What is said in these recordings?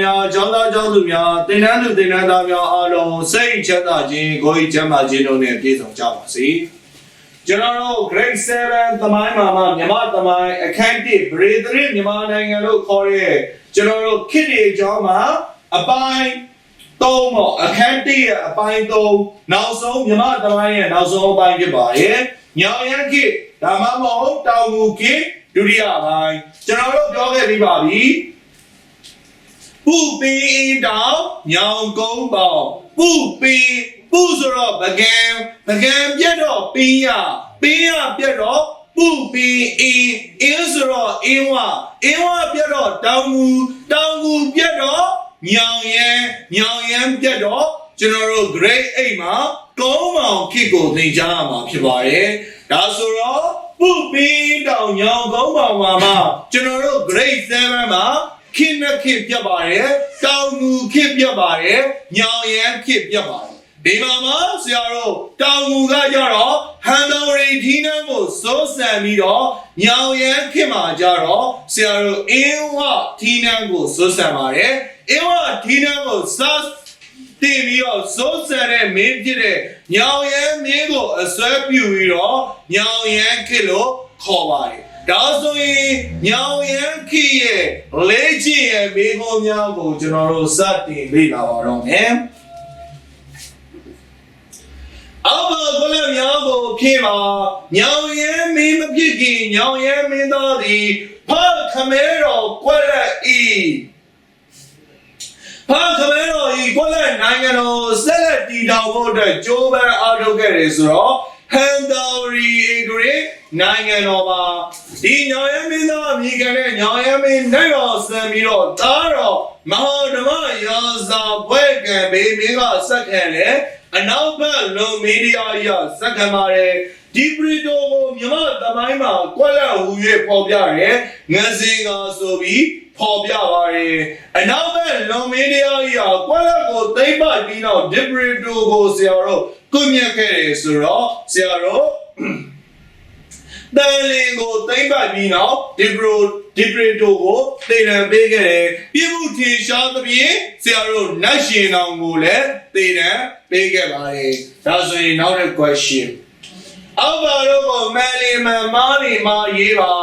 များကျောင်းသားကျောင်းသူများတင်နန်းသူတင်နန်းသားများအားလုံးစိတ်ချမ်းသာခြင်းကိုယ်ကျမ်းမာခြင်းတို့နဲ့ပြည့်စုံကြပါစေကျွန်တော်တို့ grade 7သမိုင်းမှာမှာမြမသမိုင်းအခန်း1ဗရေသရမြန်မာနိုင်ငံလို့ခေါ်တဲ့ကျွန်တော်တို့ခေတ်တွေအကြောင်းမှာအပိုင်းသုံးပေါ့အခန်း1ရဲ့အပိုင်း3နောက်ဆုံးမြမသမိုင်းရဲ့နောက်ဆုံးအပိုင်းဖြစ်ပါတယ်ညောင်ရမ်းခေတ်ဒါမှမဟုတ်တောင်ငူခေတ်ဒုတိယပိုင်းကျွန်တော်တို့ပြောခဲ့ပြီးပါပြီ ပူပင်းတောင်ညောင်ကုန်းပေါင်ပူပင်းပူဆိုတော့ပကံပကံပြတ်တော့ပင်းရပင်းရပြတ်တော့ပူပင်းအင်းအင်းဆိုတော့အင်းဝအင်းဝပြတ်တော့တောင်မူတောင်မူပြတ်တော့ညောင်ရမ်းညောင်ရမ်းပြတ်တော့ကျွန်တော်တို့ grade 8မှာကုန်းမောင်ခေတ်ကိုသင်ကြားရမှာဖြစ်ပါတယ်ဒါဆိုတော့ပူပင်းတောင်ညောင်ကုန်းပေါင်မှာမှကျွန်တော်တို့ grade 7မှာ ခင်မခင်ပြတ်ပါတယ်တောင်ငူခင်ပြတ်ပါတယ်ညောင်ရမ်းခင်ပြတ်ပါတယ်ဒီမှာမှာဆရာတို့တောင်ငူကကြတော့ဟန်တော်ရီဒီနန်းကိုစိုးစံပြီးတော့ညောင်ရမ်းခင်မှာကြတော့ဆရာတို့အင်းဝဒီနန်းကိုစိုးစံပါတယ်အင်းဝဒီနန်းကိုစားတင်ပြီးတော့စိုးစံတဲ့မင်းဖြစ်တဲ့ညောင်ရမ်းမင်းကိုအစွဲပြုပြီးတော့ညောင်ရမ်းခင်လို့ခေါ်ပါတယ် ဒါဆိုရင်ညောင်ရမ်းခိရဲ့လေးချင်ရဲ့မိခိုးများကိုကျွန်တော်တို့စတင်လေ့လာပါတော့မယ်။အောက်ပါကလည်းများကိုဖြစ်ပါညောင်ရမ်းမင်းမဖြစ်ခင်ညောင်ရမ်းမင်းသားသည်ဖခမဲတော်ကွက်လက်ဤဖခမဲတော်ဤကွက်လက်နိုင်ငံတော်ဆက်လက်တည်ထောင်ဖို့အတွက်ကြိုးပမ်းအားထုတ်ခဲ့တယ်ဆိုတော့ ဟန်တော်ရီအဂရိနိုင်ငံတော်မှာဒီညောင်ရမင်းသားအမိခံတဲ့ညောင်ရမင်းနိုင်တော်စံပြီးတော့တားတော်မဟာဓမ္မရာဇာဘွဲကံဘေးမင်းကစက်ခံတယ် အနောက်ဘက်လုံမီဒီယာကြီးကစက်ခံပါတယ်ဒီပရီတိုကိုမြမသမိုင်းမှာကွက်လက်ဟူ၍ပေါ်ပြတယ်ငစင်ကဆိုပြီးပေါ်ပြပါတယ်အနောက်ဘက်လုံမီဒီယာကြီးကကွက်လက်ကိုသိမ့်ပတ်ပြီးတော့ဒီပရီတိုကိုဆရာတို့ကွမြက်ခဲ့တယ်ဆိုတော့ဆရာတို့ တန်လင်ကိုသိမ့်ပတ်ပြီးနောက်ဒီပရိုဒီပရီတိုကိုတေရန်ပေးခဲ့တယ်ပြည်မှုထင်ရှားသဖြင့်ဆရာတို့နတ်ရှင်တော်ကိုလည်းတေရန်ပေးခဲ့ပါတယ်ဒါဆိုရင်နောက်တဲ့ question အောက်ပါတော့ကိုမန်လီမန်မားလီမာရေးပါ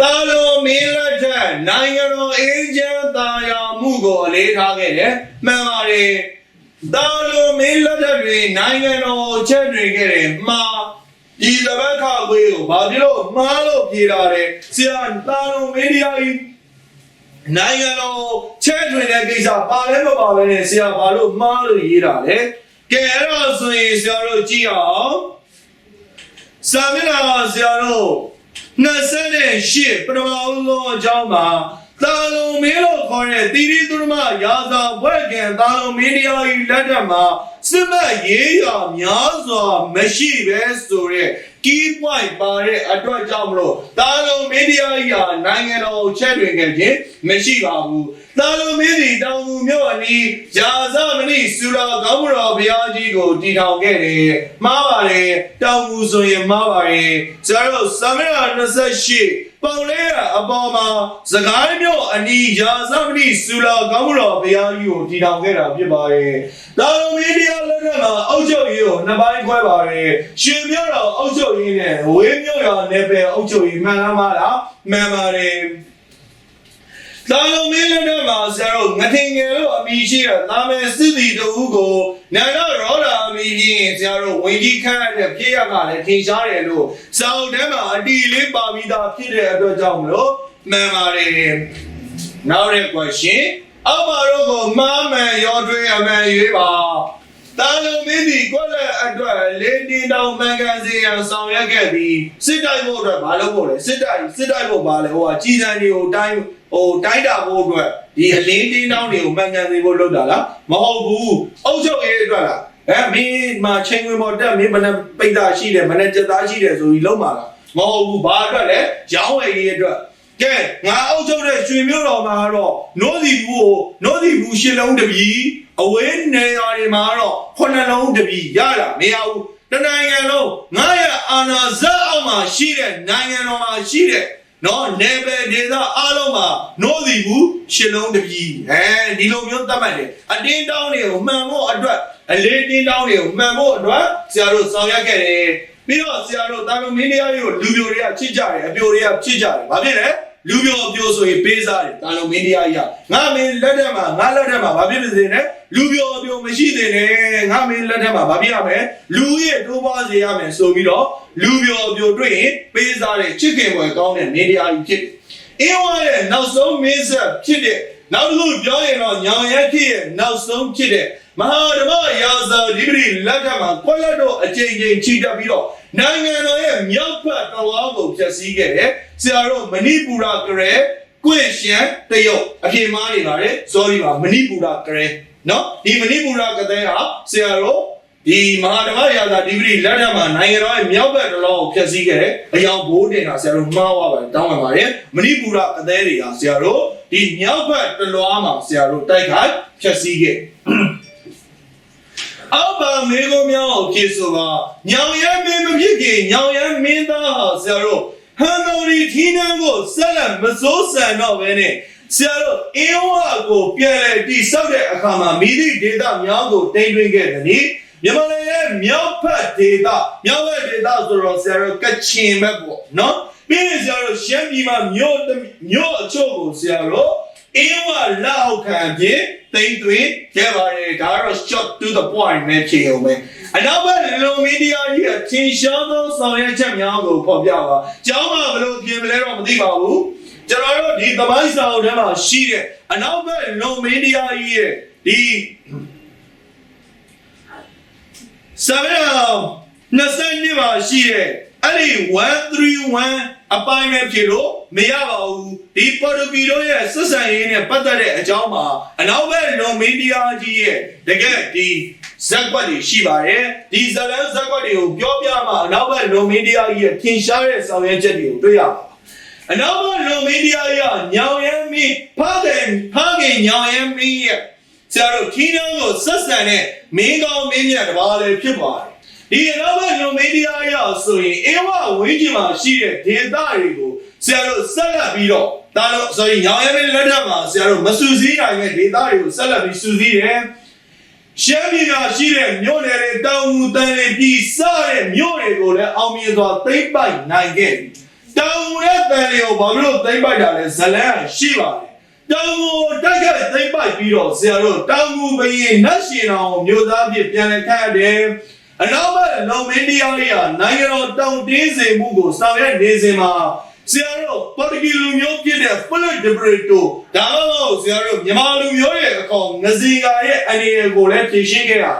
တာလိုမင်းလက်ထက်နိုင်ငံတော်အေးချမ်းသာယာမှုကိုအလေးထားခဲ့တယ်မှန်ပါတယ်တာလိုမင်းလက်ထက်တွင်နိုင်ငံတော်ချက်တွေခဲ့တယ်မှား ဒီတပတ်ခါခွေးကိုဘာဖြစ်လို့မှားလို့ပြေတာလဲဆရာတာလုံးမင်းတရားကြီးနိုင်ငံတော်ချဲ့ထွင်တဲ့ကိစ္စပါလဲမပါပဲနဲ့ဆရာဘာလို့မှားလို့ရေးတာလဲကဲအဲ့တော့ဆိုရင်ဆရာတို့ကြည့်အောင်စာမျက်နှာဆရာတို့28ပထမဦးဆုံးအကြောင်းမှာ တာလုံးမင်းလို့ခေါ်တဲ့တိရိသုရမရာဇာဘွဲ့ကံတာလုံးမင်းတရားကြီးလက်ထက်မှာစစ်မက်ရေးရများစွာမရှိပဲဆိုတဲ့ key point ပါတဲ့အတွက်ကြောင့်မလို့တာလုံးမင်းတရားကြီးဟာနိုင်ငံတော်ကိုချက်တွင်ခဲ့ခြင်းမရှိပါဘူးတာလုံးမင်းဒီတောင်သူမြို့အနီးရာဇမဏိဆူလာကောင်းမတော်ဘုရားကြီးကိုတည်ထောင်ခဲ့တယ်မှားပါတယ်တောင်သူဆိုရင်မှားပါတယ်ကျတော့သမေရ28 ပေါင်လေးကအပေါ်မှာစကိုင်းမြို့အနီးရာဇမဏိဆူလာကောင်းမတော်ဘုရားကြီးကိုတည်ထောင်ခဲ့တာဖြစ်ပါတယ်တာလုံးမင်းတရားလက်ထက်မှာအုတ်ချုပ်ရေးကိုနှစ်ပိုင်းခွဲပါတယ်ရှင်မြို့တော်အုတ်ချုပ်ရေးနဲ့ဝေးမြို့တော်နယ်ပယ်အုတ်ချုပ်ရေးမှန်လားမလားမှန်ပါတယ် သာလုံးမင်းလက်ထက်မှာဆရာတို့ငထင်ငယ်လို့အမိရှိတဲ့နာမည်စစ်တီတူကိုနာရရောဓာအမိကြီးဆရာတို့ဝင်ကြီးခန့်ရတဲ့ပြေရကလည်းထင်ရှားတယ်လို့စာအုပ်ထဲမှာအတီလေးပါပြီးသားဖြစ်တဲ့အတွက်ကြောင့်မလို့မှန်ပါတယ်နောက်တဲ့ question အမတို့ကိုမားမှန်ရောထွေးအမှန်ရွေးပါ တာလုံးမင်းဒီကွက်လက်အတွက်လေးတင်းတောင်မှန်ကန်စီရန်ဆောင်ရွက်ခဲ့ပြီးစစ်တိုက်ဖို့အတွက်မလုပ်ဖို့လေစစ်တိုက်စစ်တိုက်ဖို့ပါလေဟိုကကြီးစံတွေကိုတိုင်းဟိုတိုင်းတာဖို့အတွက်ဒီအလင်းတင်းတောင်တွေကိုမှန်ကန်စီဖို့လုပ်တာလားမဟုတ်ဘူးအုပ်ချုပ်ရေးအတွက်လားအဲမင်းမှာချိန်ဝင်ပေါ်တက်မင်းမနဲ့ပိတ်တာရှိတယ်မနဲ့ကြက်သားရှိတယ်ဆိုပြီးလုံးပါလားမဟုတ်ဘူးဘာအတွက်လဲရောင်းဝယ်ရေးအတွက် ကဲငါအုပ်ချုပ်တဲ့ရွှေမြို့တော်မှာတော့နိုးစီဘူးကိုနိုးစီဘူးရှစ်လုံးတပြီအဝေးနေရာတွေမှာတော့ခုနှစ်လုံးတပြီရတာမရဘူးတနိုင်ငံလုံးငါရဲ့အာဏာဇက်အောက်မှာရှိတဲ့နိုင်ငံတော်မှာရှိတဲ့နော်နေပယ်ဒေသအားလုံးမှာနိုးစီဘူးရှစ်လုံးတပြီအဲဒီလိုမျိုးသတ်မှတ်တယ်အတင်းတောင်းတွေကိုမှန်ဖို့အတွက်အလေးတင်းတောင်းတွေကိုမှန်ဖို့အတွက်ဆရာတို့ဆောင်ရွက်ခဲ့တယ်ပြီးတော့ဆရာတို့တာမန်မင်းတရားတွေကိုလူပြိုတွေကချစ်ကြတယ်အပြိုတွေကချစ်ကြတယ်ဘာဖြစ်လဲ လူပြိုအပြိုဆိုရင်ပေးစားတယ်တာလုံမင်းတရားကြီးကငါမင်းလက်ထက်မှာငါလက်ထက်မှာဘာဖြစ်နေလဲလူပြိုအပြိုမရှိသေးနဲ့ငါမင်းလက်ထက်မှာဘာဖြစ်ရမလဲလူရဲ့တိုးပွားစေရမယ်ဆိုပြီးတော့လူပြိုအပြိုတွေ့ရင်ပေးစားတယ်ချစ်ခင်ပွဲကောင်းတဲ့မင်းတရားကြီးဖြစ်တယ်အင်းဝါရဲ့နောက်ဆုံးမင်းဆက်ဖြစ်တဲ့နောက်တစ်ခုပြောရင်တော့ညောင်ရက်ဖြစ်ရဲ့နောက်ဆုံးဖြစ်တဲ့မဟာဓမ္မရာဇာဒီပတိလက်ထက်မှာကွက်လက်တော့အချိန်ချင်းချီတက်ပြီးတော့ နိုင်ငံတော်ရဲ့မြောက်ဘက်တော်ဝါကိုဖျက်ဆီးခဲ့တယ်ဆရာတို့မဏိပူရကရဲကွင့်ရှန်တရုတ်အပြင်မားနေပါတယ် sorry ပါမဏိပူရကရဲနော်ဒီမဏိပူရကတဲ့ဟာဆရာတို့ဒီမဟာဓမ္မရာဇာဒီပတိလက်ထက်မှာနိုင်ငံတော်ရဲ့မြောက်ဘက်တော်ကိုဖျက်ဆီးခဲ့တယ်အယောင်ဘိုးတင်တာဆရာတို့မှားသွားပါတယ်တောင်းပန်ပါတယ်မဏိပူရကတဲ့တွေဟာဆရာတို့ဒီမြောက်ဘက်တလွားမှာဆရာတို့တိုက်ခိုက်ဖျက်ဆီးခဲ့ အောက်ပါမေကိုမြောင်းအောင်ဖြစ်ဆိုပါညောင်ရမင်းမဖြစ်ခင်ညောင်ရမင်းသားဟာဆရာတို့ဟန်တော်ဒီထီးနှန်းကိုဆက်လက်မစိုးစံတော့ဘဲနဲ့ဆရာတို့အင်းဝါကိုပြန်လဲတိဆောက်တဲ့အခါမှာမိသည့်ဒေသမြောင်းကိုတင်သွင်းခဲ့တယ်နိမြန်မာနိုင်ငံရဲ့မြောက်ဖက်ဒေသမြောက်ဖက်ဒေသဆိုတော့ဆရာတို့ကချင်ဘက်ပေါ့နော်ပြီးရင်ဆရာတို့ရှမ်းပြည်မှာမြို့တစ်မြို့အချို့ကိုဆရာတို့ အင်းဝလောက်ခံဖြင့်တိမ့်သွင်းခဲ့ပါတယ်ဒါကတော့ short to the point ပဲဖြစ်အောင်ပဲအနောက်ဘက်လုံမီဒီယာကြီးအချင်းရှောင်းသောဆောင်ရွက်ချက်များကိုဖော်ပြပါကျောင်းမှာဘယ်လိုပြင်မလဲတော့မသိပါဘူးကျွန်တော်တို့ဒီသမိုင်းစာအုပ်ထဲမှာရှိတဲ့အနောက်ဘက်လုံမီဒီယာကြီးရဲ့ဒီဆဗေ22မှာရှိတဲ့ အဲ့ဒီ131အပိုင်းပဲဖြစ်လို့မရပါဘူးဒီပေါ်တူဂီတို့ရဲ့ဆက်ဆံရေးနဲ့ပတ်သက်တဲ့အကြောင်းမှာအနောက်ဘက်လုံမီဒီယာကြီးရဲ့တကယ်ဒီဇက်ကွက်တွေရှိပါတယ်ဒီဇလန်ဇက်ကွက်တွေကိုပြောပြမှအနောက်ဘက်လုံမီဒီယာကြီးရဲ့ထင်ရှားတဲ့ဆောင်ရွက်ချက်တွေကိုတွေ့ရပါအနောက်ဘက်လုံမီဒီယာကြီးကညောင်ရမ်းမီဖခင်ဖခင်ညောင်ရမ်းမီရဲ့ဆရာတို့ခီးနှောင်းကိုဆက်ဆံတဲ့မင်းကောင်းမင်းမြတ်တစ်ပါးလည်းဖြစ်ပါတယ် ဒီအနောက်ဘက်လုံမီဒီယာကြီးကဆိုရင်အေဝဝင်းကျင်မှာရှိတဲ့ဒေသတွေကိုဆရာတို့ဆက်လက်ပြီးတော့ဒါလို့ဆိုရင်ညောင်ရမ်းမီလက်ထက်မှာဆရာတို့မဆူစည်းနိုင်တဲ့ဒေသတွေကိုဆက်လက်ပြီးဆူစည်းတယ်ရှမ်းပြည်မှာရှိတဲ့မြို့နယ်တွေတောင်ငူတန်တွေပြည်စတဲ့မြို့တွေကိုလည်းအောင်မြင်စွာသိမ့်ပိုက်နိုင်ခဲ့ပြီ။တောင်ငူရဲ့တန်တွေကိုဘာလို့သိမ့်ပိုက်တာလဲဇလန်းရှိပါတယ်။တောင်ငူတိုက်ခိုက်သိမ့်ပိုက်ပြီးတော့ဆရာတို့တောင်ငူဘရင်နတ်ရှင်တော်မြို့သားဖြစ်ပြန်လည်ခန့်တယ်။ အနောက်ဘက်လုံမင်းတရားကြီးဟာနိုင်ငံတော်တောင်တင်းစေမှုကိုဆောင်ရွက်နေစဉ်မှာဆရာတို့ပေါ်တူဂီလူမျိုးဖြစ်တဲ့ Philip de Brito ဒါတော့ဆရာတို့မြန်မာလူမျိုးရဲ့အကောင်ငစီကာရဲ့အနေအကိုလည်းဖြည့်ရှင်းခဲ့တာ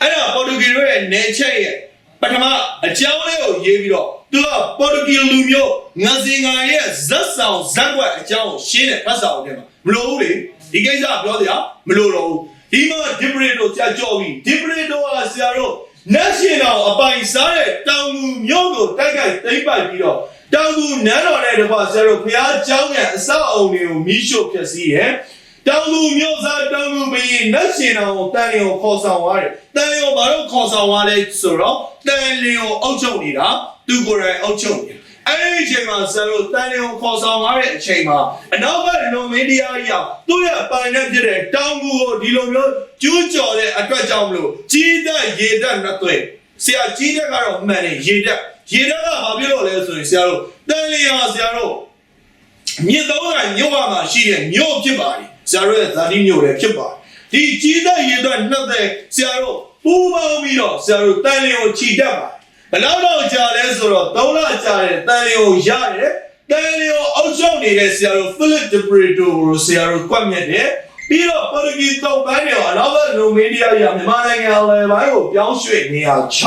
အဲ့တော့ပေါ်တူဂီတို့ရဲ့နေချက်ရဲ့ပထမအကြောင်းလေးကိုရေးပြီးတော့သူကပေါ်တူဂီလူမျိုးငစီကာရဲ့ဇက်ဆောင်ဇက်ွက်အကြောင်းကိုရှင်းတဲ့ဖတ်စာအုပ်ထဲမှာမလို့ဘူးလေဒီကိစ္စပြောစရာမလို့တော့ဘူး ဒီမှာ de Brito ကြာကြော်ပြီး de Brito ကဆရာတို့နတ်ရှင်တော်အပိုင်စားတဲ့တောင်သူမျိုးကိုတိုက်ခိုက်သိမ့်ပိုက်ပြီးတော့တောင်သူနန်းတော်နဲ့တကွာဆရာတို့ဘုရားကျောင်းရဲ့အဆောက်အုံတွေကိုမိရှို့ဖျက်ဆီးတယ်။တောင်သူမျိုးသားတောင်သူဘရင်နတ်ရှင်တော်ကိုတန်လျော်ခေါ်ဆောင်သွားတယ်။တန်လျော်ဘာလို့ခေါ်ဆောင်သွားလဲဆိုတော့တန်လျော်အုပ်ချုပ်နေတာသူကိုယ်တိုင်အုပ်ချုပ်နေတာ။ အဲ့ဒီအချိန်မှာဆရာတို့တန်လျော်ခေါ်ဆောင်သွားတဲ့အချိန်မှာအနောက်ဘက်လုံမင်းတရားကြီးကသူ့ရဲ့အပိုင်နဲ့ဖြစ်တဲ့တောင်သူကိုဒီလိုမျိုးကျူးကျော်တဲ့အတွက်ကြောင့်မလို့ကြီးတဲ့ရေတက်နှစ်သွဲဆရာကြီးတဲ့ကတော့မှန်တယ်ရေတက်ရေတက်ကဘာဖြစ်လို့လဲဆိုရင်ဆရာတို့တန်လျာဆရာတို့မြစ်သုံးကမြို့ပါမှာရှိတဲ့မြို့ဖြစ်ပါတယ်ဆရာတို့ရဲ့ဇာတိမြို့လည်းဖြစ်ပါတယ်ဒီကြီးတဲ့ရေတက်နှစ်သက်ဆရာတို့ပူပေါင်းပြီးတော့ဆရာတို့တန်လျာကိုခြိတက်ပါတယ် ဘယ်လောက်တော့ကြာလဲဆိုတော့3လကြာတဲ့တန်လျာကိုရတယ်တန်လျာအောက်ချုပ်နေတဲ့ဆရာတို့ Philip de Brito ကိုဆရာတို့ကွက်မြက်တယ်ပြီးတော့ပေါ်တူဂီတုံးပန်းတွေအနောက်ဘက်လိုမေးဒီယာရမြန်မာနိုင်ငံအလယ်ပိုင်းကိုပြောင်းရွှေ့နေရာချ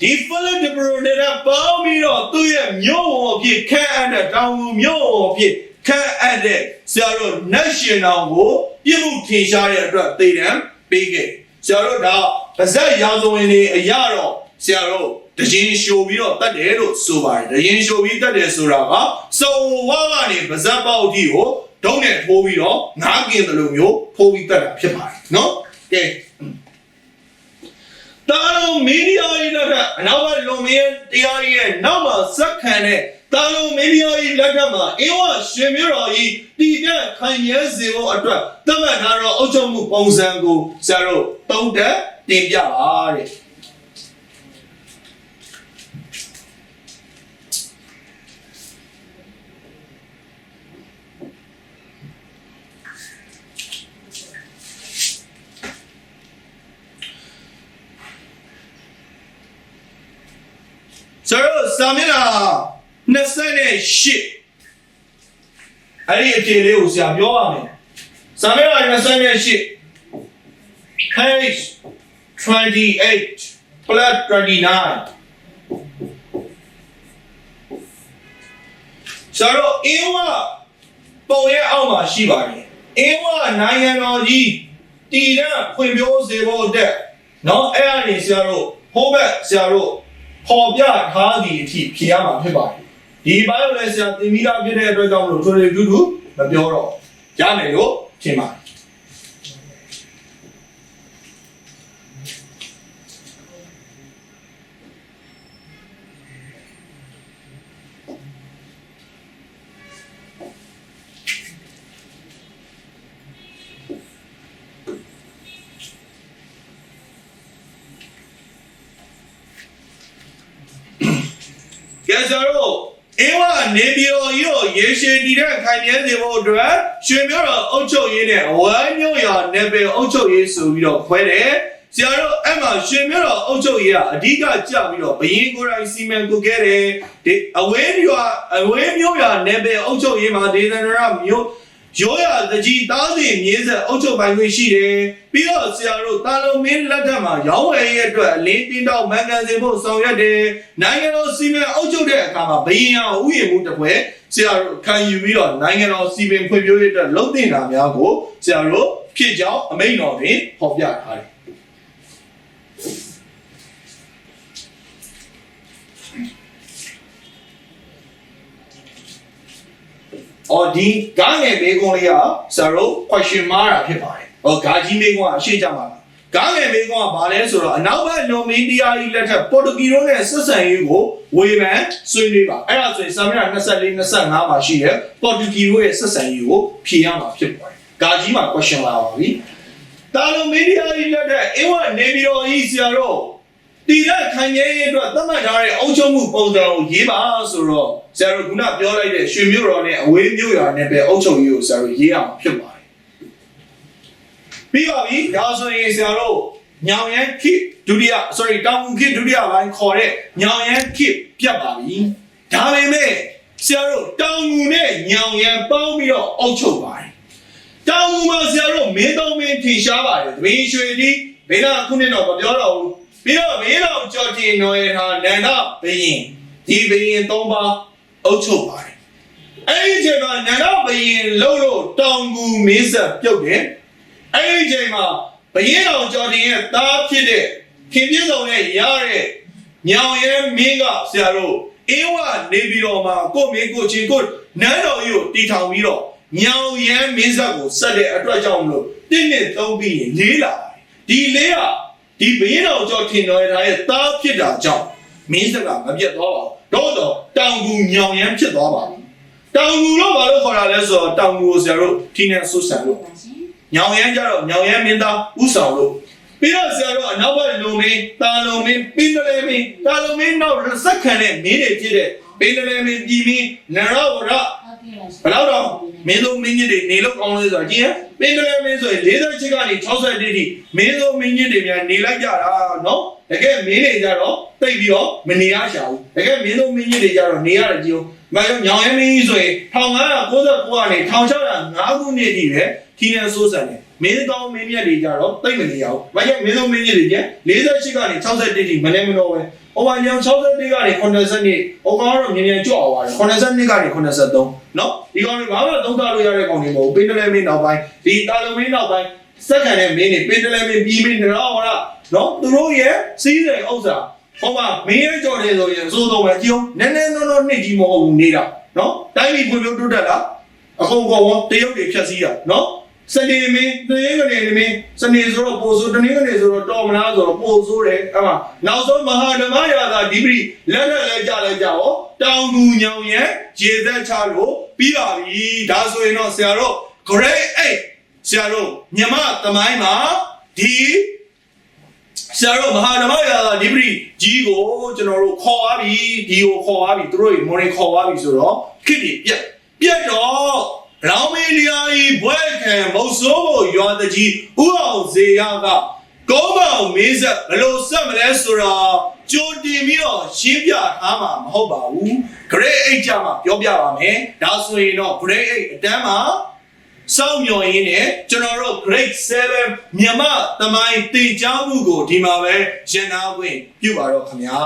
ဒီဖလစ်ဒဘရိုနေတာပေါင်းပြီးတော့သူ့ရဲ့မြို့ဝန်အဖြစ်ခန့်အပ်တဲ့တောင်သူမြို့ဝန်အဖြစ်ခန့်အပ်တဲ့ဆရာတို့နတ်ရှင်တော်ကိုပြစ်မှုထင်ရှားတဲ့အတွက်သေတံပေးခဲ့ဆရာတို့ဒါဗဇက်ရာဇဝင်တွေအရတော့ ဆရာတို့တရင်ရှိုပြီးတော့တတ်တယ်လို့ဆိုပါတယ်တရင်ရှိုပြီးတတ်တယ်ဆိုတာကစုံဝါကနေဗဇက်ပေါက်ကြီးကိုဒုံးနဲ့ထိုးပြီးတော့ငားกินတယ်လို့မျိုးထိုးပြီးတတ်တာဖြစ်ပါတယ်နော်ကဲတာလုံးမီဒီယာကြီးလက်ထက်အနောက်ကလုံမင်းတရားကြီးရဲ့နောက်မှာစက်ခံတဲ့တာလုံးမီဒီယာကြီးလက်ထက်မှာအင်းဝရှင်မျိုးတော်ကြီးတည်တဲ့ခံရဲစေဖို့အတွက်တတ်မှတ်ထားတော့အုပ်ချုပ်မှုပုံစံကိုဆရာတို့တုံးတက်တင်ပြပါတဲ့ ဆိုတော့ စာမျက်နှာ28အဲ့ဒီအဖြေလေးကိုဆရာပြောရမယ်စာမျက်နှာ28 page 28 plus 29ဆိုတော့အင်းဝပုံရဲ့အောက်မှာရှိပါတယ်အင်းဝနိုင်ငံတော်ကြီးတည်တဲ့ဖွံ့ဖြိုးစေဖို့အတွက်เนาะအဲ့ဒါနေဆရာတို့ဟိုးဘက်ဆရာတို့ ပေါ်ပြထားသည့်အထိဖြေရမှာဖြစ်ပါတယ်ဒီဘိုင်းကိုလည်းဆရာသင်ပြီးသားဖြစ်တဲ့အတွက်ကြောင့်မလို့ထွေထွေတူတူမပြောတော့ရမယ်လို့ထင်ပါတယ် ကဲဆရာတို့အင်းဝနေပြည်တော်ကြီးကိုရေရှည်တည်တဲ့ခိုင်မြဲစေဖို့အတွက်ရွှေမျိုးတော်အုပ်ချုပ်ရေးနဲ့အဝိုင်းမျိုးရာနယ်ပယ်အုပ်ချုပ်ရေးဆိုပြီးတော့ခွဲတယ်ဆရာတို့အဲ့မှာရွှေမျိုးတော်အုပ်ချုပ်ရေးကအဓိကကြပြီးတော့ဘရင်ကိုယ်တိုင်စီမံကုခဲ့တယ်ဒီအဝင်းရွာအဝင်းမျိုးရာနယ်ပယ်အုပ်ချုပ်ရေးမှာဒေသနာရမျိုး ရိုးရတကြီးတားစီမြေဆက်အုပ်ချုပ်ပိုင်းခွင့်ရှိတယ်ပြီးတော့ဆရာတို့တာလုံမင်းလက်ထက်မှာရောင်းဝယ်ရေးအတွက်အလင်းတင်းတော့မန်ကန်စင်ဖို့ဆောင်ရွက်တယ်နိုင်ငံတော်စီမံအုပ်ချုပ်တဲ့အခါမှာဘရင်အောင်ဥယျာဉ်မှုတစ်ပွဲဆရာတို့ခံယူပြီးတော့နိုင်ငံတော်စီမံဖွံ့ဖြိုးရေးအတွက်လုံတင်တာများကိုဆရာတို့ဖြစ်ကြောင်းအမိန့်တော်တွင်ဖော်ပြထားတယ် အော်ဒီဂါငယ်မေကုန်းလေးကဆရာတို့ question mark တာဖြစ်ပါတယ်။ဟောဂါကြီးမေကုန်းကအရှင်းကြမှာလား။ဂါငယ်မေကုန်းကဘာလဲဆိုတော့အနောက်ဘက်လုံမင်းတရားကြီးလက်ထက်ပေါ်တူဂီရိုနဲ့ဆက်ဆံရေးကိုဝေဖန်ဆွေးနွေးပါ။အဲ့ဒါဆိုရင်စာမျက်နှာ24 25မှာရှိတဲ့ပေါ်တူဂီရိုရဲ့ဆက်ဆံရေးကိုဖြေရမှာဖြစ်ပါတယ်။ဂါကြီးမှာ question လာပါပြီ။တာလုံမင်းတရားကြီးလက်ထက်အင်းဝနေပြီးတော့ဤဆရာတို့ တည်တဲ့ခံရရေးအတွက်သတ်မှတ်ထားတဲ့အုပ်ချုပ်မှုပုံစံကိုရေးပါဆိုတော့ဆရာတို့ခုနပြောလိုက်တဲ့ရွှေမြို့တော်နဲ့အဝေးမြို့ရွာနဲ့ပဲအုပ်ချုပ်ရေးကိုဆရာတို့ရေးအောင်ဖြစ်ပါတယ်ပြီးပါပြီဒါဆိုရင်ဆရာတို့ညောင်ရန်ခိဒုတိယ sorry တောင်ငူခိဒုတိယပိုင်းခေါ်တဲ့ညောင်ရန်ခိပြတ်ပါပြီဒါပေမဲ့ဆရာတို့တောင်ငူနဲ့ညောင်ရန်ပေါင်းပြီးတော့အုပ်ချုပ်ပါတယ်တောင်ငူမှာဆရာတို့မင်းတော်မင်းထင်ရှားပါတယ်သမီးရွှေဒီဘေးနာခုနှစ်တော့မပြောတော့ဘူး ပြီးတော့မင်းတော်ကြော်တင်တော်ရထားနန္ဒဘယင်ဒီဘယင်သုံးပါးအုပ်ချုပ်ပါတယ်အဲ့ဒီအချိန်မှာနန္ဒဘယင်လှုပ်လို့တောင်ကူမင်းဆက်ပြုတ်တယ်အဲ့ဒီအချိန်မှာဘယင်တော်ကြော်တင်ရဲ့သားဖြစ်တဲ့ခင်ပြည့်စုံနဲ့ရတဲ့ညောင်ရဲမင်းကဆရာတို့အေးဝနေပြီးတော့မှကို့မင်းကို့ချင်းကို့နန်းတော်ကြီးကိုတီထောင်ပြီးတော့ညောင်ရဲမင်းဆက်ကိုဆက်တဲ့အတွက်ကြောင့်မလို့တင်းနဲ့သုံးပြီးရင်လေးလာပါတယ်ဒီလေးက ဒီဘင်းတော်ကြောင့်ထင်တော်ရတဲ့တားဖြစ်တာကြောင့်မင်းစကမပြတ်သွားပါဘူးတော့တော့တောင်ကူညောင်ရမ်းဖြစ်သွားပါပြီတောင်ကူတော့ဘာလို့ခေါ်တာလဲဆိုတော့တောင်ကူကိုဆရာတို့ထင်းနဲ့ဆွဆန်လို့ညောင်ရမ်းကြတော့ညောင်ရမ်းမင်းသားဥဆောင်လို့ပြီးတော့ဆရာတို့အနောက်ဘက်လုံမင်းတာလုံမင်းပင်းတလဲမင်းတာလုံမင်းနောက်စက်ခံတဲ့မင်းတွေဖြစ်တဲ့ပင်းတလဲမင်းပြည်မင်းနရဝရဘယ်တော့တော့ မင်းတို့မင်းကြီးတွေနေလို့ကောင်းလဲဆိုတော့ကြည့်ဟမ်ပင်ကလေးမင်းဆိုရင်48ကနေ61တိတိမင်းတို့မင်းကြီးတွေများနေလိုက်ကြတာနော်တကယ်မင်းတွေကြတော့တိတ်ပြီးတော့မနေရရှာဘူးတကယ်မင်းတို့မင်းကြီးတွေကြတော့နေရတယ်ကြည့်ဦးမင်းညောင်ရဲမင်းကြီးဆိုရင်1599ကနေ1605ခုနှစ်ထိပဲခီးနန်ဆိုးဆန်တယ်မင်းကောင်းမင်းမြတ်တွေကြတော့တိတ်မနေရဘူးဘာကြောင့်မင်းတို့မင်းကြီးတွေကျ48ကနေ61တိမနေမလို့ပဲ ဟိုမှာညောင်61ကနေ80နှစ်ဟိုကောင်ကတော့မြင်မြန်ကြော့သွားတယ်82ကနေ83နော်ဒီကောင်တွေဘာမှသုံးသပ်လို့ရတဲ့ကောင်တွေမဟုတ်ဘူးပင်တလဲမင်းနောက်ပိုင်းဒီတာလုံမင်းနောက်ပိုင်းစက္ကန့်နဲ့မင်းတွေပင်တလဲမင်းပြီးမင်းတော့ဟောလားနော်သူတို့ရဲ့စီးတဲ့ဥစ္စာဟောမှာမင်းရဲ့ကြော်တယ်ဆိုရင်စိုးဆုံးပဲကြည့်အောင်နည်းနည်းနော်နော်နှစ်ကြီးမဟုတ်ဘူးနေတာနော်တိုင်းပြည်ဖွံ့ဖြိုးတိုးတက်လာအကုန်ကုန်တရုတ်တွေဖြတ်စည်းတာနော် စနေမင်းတွင်းကနေမင်းစနေဆိုတော့ပိုဆိုတနင်္ဂနွေဆိုတော့တော်မလားဆိုတော့ပိုဆိုတယ်အဲ့မှာနောက်ဆုံးမဟာဓမ္မရာသာဒီပရိလက်နဲ့လဲကြလဲကြရောတောင်သူညောင်ရဲ့ရေသက်ချလို့ပြီးပါပြီဒါဆိုရင်တော့ဆရာတို့ grade 8ဆရာတို့မြမသမိုင်းမှာဒီဆရာတို့မဟာဓမ္မရာသာဒီပရိကြီးကိုကျွန်တော်တို့ခေါ်သွားပြီဒီကိုခေါ်သွားပြီသူတို့မော်ရင်ခေါ်သွားပြီဆိုတော့ခစ်ဒီပြက်ပြက်တော့ လောင်မီလီယာဤဘွဲခံမုတ်ဆိုးကိုရွာတကြီးဥအောင်ဇေယကကောင်းမောင်မင်းဆက်ဘယ်လိုဆက်မလဲဆိုတော့ကြိုတင်ပြီးတော့ရှင်းပြထားမှာမဟုတ်ပါဘူး grade 8ကျမှပြောပြပါမယ်ဒါဆိုရင်တော့ grade 8အတန်းမှာစောင့်မျှော်ရင်းနဲ့ကျွန်တော်တို့ grade 7မြန်မာသမိုင်းတင်ကြားမှုကိုဒီမှာပဲရှင်းသားခွင့်ပြုပါတော့ခင်ဗျာ